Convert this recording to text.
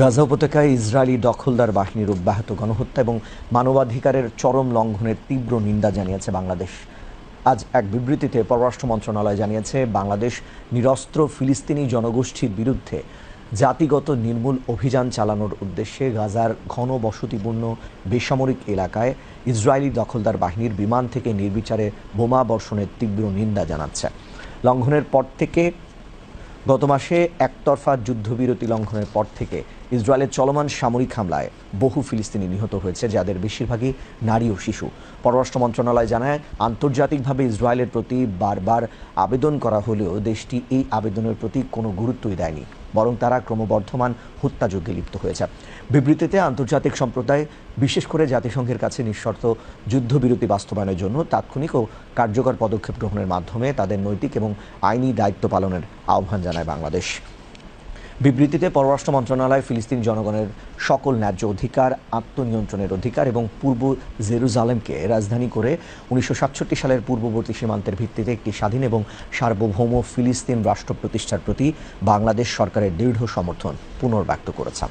গাজা উপত্যকায় ইসরায়েলি দখলদার বাহিনীর অব্যাহত গণহত্যা এবং মানবাধিকারের চরম লঙ্ঘনের তীব্র নিন্দা জানিয়েছে বাংলাদেশ। আজ এক বিবৃতিতে পররাষ্ট্র মন্ত্রণালয় জানিয়েছে, বাংলাদেশ নিরস্ত্র ফিলিস্তিনি জনগোষ্ঠীর বিরুদ্ধে জাতিগত নির্মূল অভিযান চালানোর উদ্দেশ্যে গাজার ঘন বসতিপূর্ণ বেসামরিক এলাকায় ইসরায়েলি দখলদার বাহিনীর বিমান থেকে নির্বিচারে বোমা বর্ষণের তীব্র নিন্দা জানাচ্ছে। লঙ্ঘনের পর থেকে গত মাসে একতরফা যুদ্ধবিরতি লঙ্ঘনের পর থেকে ইসরায়েলের চলমান সামরিক হামলায় বহু ফিলিস্তিনি নিহত হয়েছে, যাদের বেশিরভাগই নারী ও শিশু। পররাষ্ট্র মন্ত্রণালয় জানায়, আন্তর্জাতিকভাবে ইসরায়েলের প্রতি বারবার আবেদন করা হলেও দেশটি এই আবেদনের প্রতি কোনো গুরুত্বই দেয়নি, বরং তারা ক্রমবর্ধমান হত্যাযজ্ঞে লিপ্ত হয়েছে। বিবৃতিতে আন্তর্জাতিক সম্প্রদায়, বিশেষ করে জাতিসংঘের কাছে নিঃশর্ত যুদ্ধবিরতি বাস্তবায়নের জন্য তাৎক্ষণিক ও কার্যকর পদক্ষেপ গ্রহণের মাধ্যমে তাদের নৈতিক এবং আইনি দায়িত্ব পালনের আহ্বান জানায় বাংলাদেশ। বিবৃতিতে পররাষ্ট্র মন্ত্রণালয় ফিলিস্তিন জনগণের সকল ন্যায্য অধিকার, আত্মনিয়ন্ত্রণের অধিকার এবং পূর্ব জেরুজালেমকে রাজধানী করে উনিশশো সাতষট্টি সালের পূর্ববর্তী সীমান্তের ভিত্তিতে একটি স্বাধীন এবং সার্বভৌম ফিলিস্তিন রাষ্ট্র প্রতিষ্ঠার প্রতি বাংলাদেশ সরকারের দৃঢ় সমর্থন পুনর্ব্যক্ত করেছে।